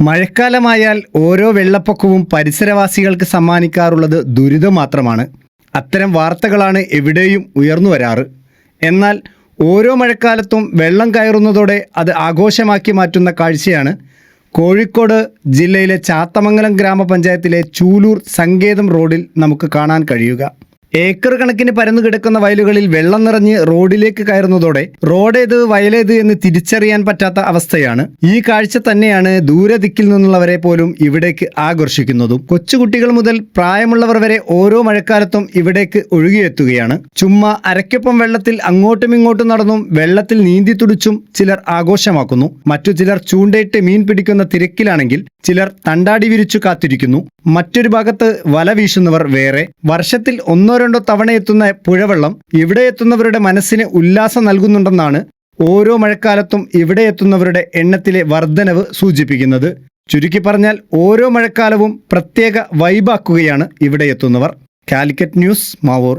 മഴക്കാലമായാൽ ഓരോ വെള്ളപ്പൊക്കവും പരിസരവാസികൾക്ക് സമ്മാനിക്കാറുള്ളത് ദുരിതം മാത്രമാണ്. അത്തരം വാർത്തകളാണ് എവിടെയും ഉയർന്നു വരാറ്. എന്നാൽ ഓരോ മഴക്കാലത്തും വെള്ളം കയറുന്നതോടെ അത് ആഘോഷമാക്കി മാറ്റുന്ന കാഴ്ചയാണ്. കോഴിക്കോട് ജില്ലയിലെ ചാത്തമംഗലം ഗ്രാമപഞ്ചായത്തിലെ ചൂലൂർ സങ്കേതം റോഡിൽ നമുക്ക് കാണാൻ കഴിയുക. ഏക്കർ കണക്കിന് പരന്നു കിടക്കുന്ന വയലുകളിൽ വെള്ളം നിറഞ്ഞ് റോഡിലേക്ക് കയറുന്നതോടെ റോഡേത് വയലേത് എന്ന് തിരിച്ചറിയാൻ പറ്റാത്ത അവസ്ഥയാണ്. ഈ കാഴ്ച തന്നെയാണ് ദൂരദിക്കിൽ നിന്നുള്ളവരെ പോലും ഇവിടേക്ക് ആകർഷിക്കുന്നതും. കൊച്ചുകുട്ടികൾ മുതൽ പ്രായമുള്ളവർ വരെ ഓരോ മഴക്കാലത്തും ഇവിടേക്ക് ഒഴുകിയെത്തുകയാണ്. ചുമ്മാ അരയ്ക്കൊപ്പം വെള്ളത്തിൽ അങ്ങോട്ടും ഇങ്ങോട്ടും നടന്നും വെള്ളത്തിൽ നീന്തി തുടിച്ചും ചിലർ ആഘോഷമാക്കുന്നു. മറ്റു ചിലർ ചൂണ്ടയിട്ട് മീൻ പിടിക്കുന്ന തിരക്കിലാണെങ്കിൽ ചിലർ തണ്ടാടി വിരിച്ചു കാത്തിരിക്കുന്നു. മറ്റൊരു ഭാഗത്ത് വല വീശുന്നവർ വേറെ. വർഷത്തിൽ ഒന്നോ രണ്ടോ തവണ എത്തുന്ന പുഴവെള്ളം? ഇവിടെ എത്തുന്നവരുടെ മനസ്സിന് ഉല്ലാസം നൽകുന്നുണ്ടെന്നാണ് ഓരോ മഴക്കാലത്തും ഇവിടെ എത്തുന്നവരുടെ എണ്ണത്തിലെ വർധനവ് സൂചിപ്പിക്കുന്നത്. ചുരുക്കി പറഞ്ഞാൽ ഓരോ മഴക്കാലവും പ്രത്യേക വൈബാക്കുകയാണ് ഇവിടെ എത്തുന്നവർ. Calicut news Mavoor.